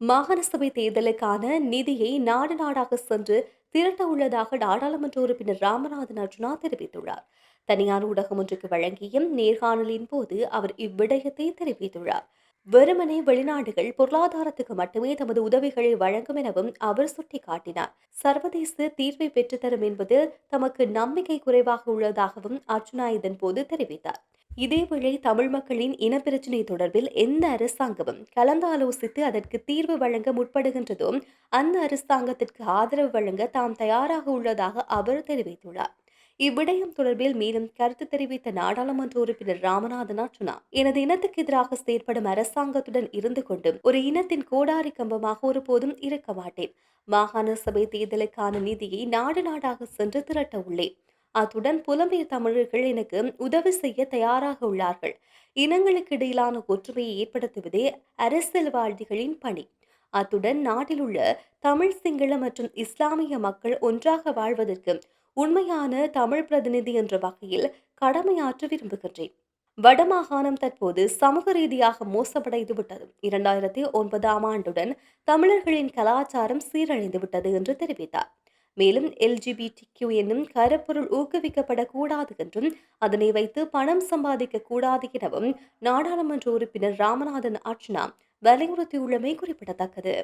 மாகாண சபை தேர்தலுக்கான நிதியை நாடு நாடாக சென்று திரட்ட உள்ளதாக நாடாளுமன்ற உறுப்பினர் ராமநாதன் அர்ஜுனா தெரிவித்துள்ளார். தனியார் ஊடகம் ஒன்றுக்கு வழங்கிய நேர்காணலின் போது அவர் இவ்விடயத்தை தெரிவித்துள்ளார். வெறுமனே வெளிநாடுகள் பொருளாதாரத்துக்கு மட்டுமே தமது உதவிகளை வழங்கும் எனவும் அவர் சுட்டிக்காட்டினார். சர்வதேச தீர்வை பெற்றுத்தரும் என்பதில் தமக்கு நம்பிக்கை குறைவாக உள்ளதாகவும் அர்ஜுனா இதன் போது தெரிவித்தார். இதேவேளை தமிழ் மக்களின் இனப்பிரச்சினை தொடர்பில் எந்த அரசாங்கமும் கலந்தாலோசித்து அதற்கு தீர்வு வழங்க முற்படுகின்றதோ அந்த அரசாங்கத்திற்கு ஆதரவு வழங்க தாம் தயாராக உள்ளதாக அவர் தெரிவித்துள்ளார். இவ்விடயம் தொடர்பில் மேலும் கருத்து தெரிவித்த நாடாளுமன்ற உறுப்பினர் ராமநாதன் சொன்னார். எனது இனத்துக்கு எதிராக செயற்படும் அரசாங்கத்துடன் இருந்து கொண்டும் ஒரு இனத்தின் கோடாரி கம்பமாக ஒருபோதும் இருக்க மாட்டேன். மாகாண சபை தேர்தலுக்கான நிதியை நாடு நாடாக சென்று திரட்ட உள்ளேன். அத்துடன் புலம்பெயர் தமிழர்கள் எனக்கு உதவி செய்ய தயாராக உள்ளார்கள். இனங்களுக்கு இடையிலான ஒற்றுமையை ஏற்படுத்துவதே அரசியல்வாதிகளின் பணி. அத்துடன் நாட்டில் உள்ள தமிழ் சிங்கள மற்றும் இஸ்லாமிய மக்கள் ஒன்றாக வாழ்வதற்கு உண்மையான தமிழ் பிரதிநிதி என்ற வகையில் கடமையாற்ற விரும்புகின்றேன். வடமாகாணம் தற்போது சமூக ரீதியாக மோசமடைந்து விட்டது. இரண்டாயிரத்தி ஒன்பதாம் ஆண்டுடன் தமிழர்களின் கலாச்சாரம் சீரழிந்து விட்டது என்று தெரிவித்தார். மேலும் எல்ஜிபிடி கியூ என்னும் கரப்பொருள் ஊக்குவிக்கப்படக்கூடாது என்றும் அதனை வைத்து பணம் சம்பாதிக்க கூடாது எனவும் நாடாளுமன்ற உறுப்பினர் ராமநாதன் அர்ச்சனா வலியுறுத்தியுள்ளமை குறிப்பிடத்தக்கது.